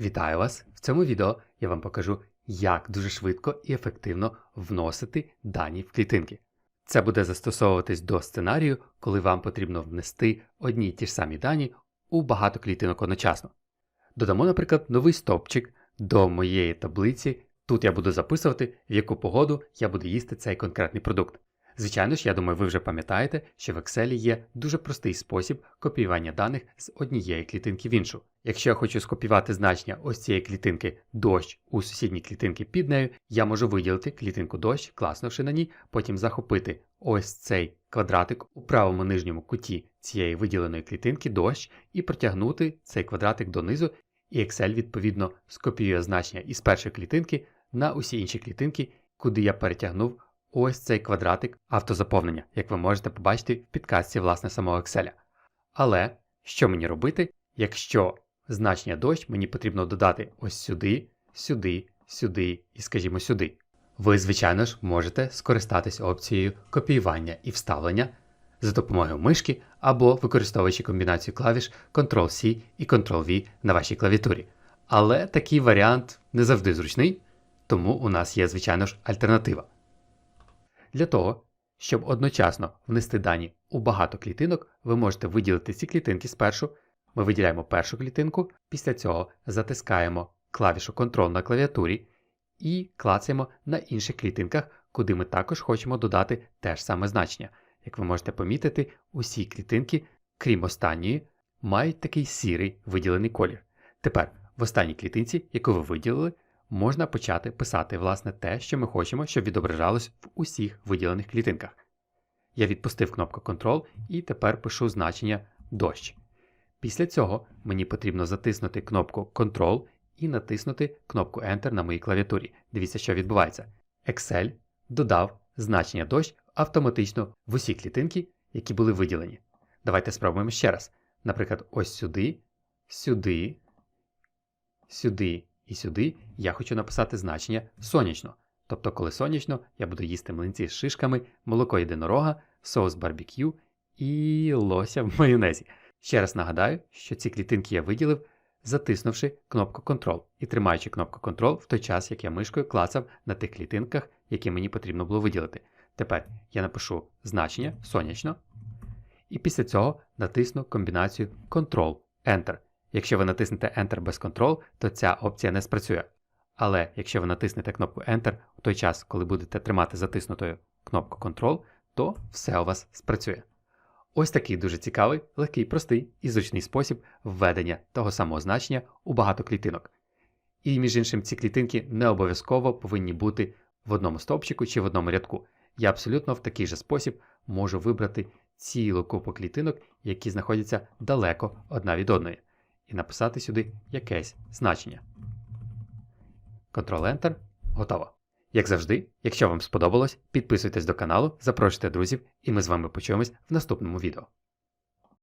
Вітаю вас! В цьому відео я вам покажу, як дуже швидко і ефективно вносити дані в клітинки. Це буде застосовуватись до сценарію, коли вам потрібно внести одні й ті ж самі дані у багато клітинок одночасно. Додамо, наприклад, новий стовпчик до моєї таблиці. Тут я буду записувати, в яку погоду я буду їсти цей конкретний продукт. Звичайно ж, я думаю, ви вже пам'ятаєте, що в Excel є дуже простий спосіб копіювання даних з однієї клітинки в іншу. Якщо я хочу скопіювати значення ось цієї клітинки дощ у сусідній клітинки під нею, я можу виділити клітинку дощ, класнувши на ній, потім захопити ось цей квадратик у правому нижньому куті цієї виділеної клітинки дощ і протягнути цей квадратик донизу, і Excel відповідно скопіює значення із першої клітинки на усі інші клітинки, куди я перетягнув ось цей квадратик автозаповнення, як ви можете побачити в підказці власне самого Excel. Але що мені робити, якщо значення дощ мені потрібно додати ось сюди, сюди, сюди і, скажімо, сюди? Ви, звичайно ж, можете скористатись опцією копіювання і вставлення за допомогою мишки або використовуючи комбінацію клавіш Ctrl-C і Ctrl-V на вашій клавіатурі. Але такий варіант не завжди зручний, тому у нас є, звичайно ж, альтернатива. Для того, щоб одночасно внести дані у багато клітинок, ви можете виділити ці клітинки спершу. Ми виділяємо першу клітинку, після цього затискаємо клавішу Ctrl на клавіатурі і клацаємо на інших клітинках, куди ми також хочемо додати те ж саме значення. Як ви можете помітити, усі клітинки, крім останньої, мають такий сірий виділений колір. Тепер в останній клітинці, яку ви виділили, можна почати писати власне те, що ми хочемо, щоб відображалось в усіх виділених клітинках. Я відпустив кнопку Ctrl і тепер пишу значення дощ. Після цього мені потрібно затиснути кнопку Ctrl і натиснути кнопку Enter на моїй клавіатурі. Дивіться, що відбувається. Excel додав значення дощ автоматично в усі клітинки, які були виділені. Давайте спробуємо ще раз. Наприклад, ось сюди, сюди, сюди і сюди я хочу написати значення сонячно. Тобто, коли сонячно, я буду їсти млинці з шишками, молоко єдинорога, соус барбекю і лося в майонезі. Ще раз нагадаю, що ці клітинки я виділив, затиснувши кнопку Ctrl і тримаючи кнопку Ctrl в той час, як я мишкою клацав на тих клітинках, які мені потрібно було виділити. Тепер я напишу значення сонячно, і після цього натисну комбінацію Ctrl-Enter. Якщо ви натиснете Enter без Ctrl, то ця опція не спрацює. Але якщо ви натиснете кнопку Enter у той час, коли будете тримати затиснутою кнопку Ctrl, то все у вас спрацює. Ось такий дуже цікавий, легкий, простий і зручний спосіб введення того самого значення у багато клітинок. І, між іншим, ці клітинки не обов'язково повинні бути в одному стовпчику чи в одному рядку. Я абсолютно в такий же спосіб можу вибрати цілу купу клітинок, які знаходяться далеко одна від одної, і написати сюди якесь значення. Ctrl-Enter. Готово. Як завжди, якщо вам сподобалось, підписуйтесь до каналу, запрошуйте друзів, і ми з вами почуємось в наступному відео.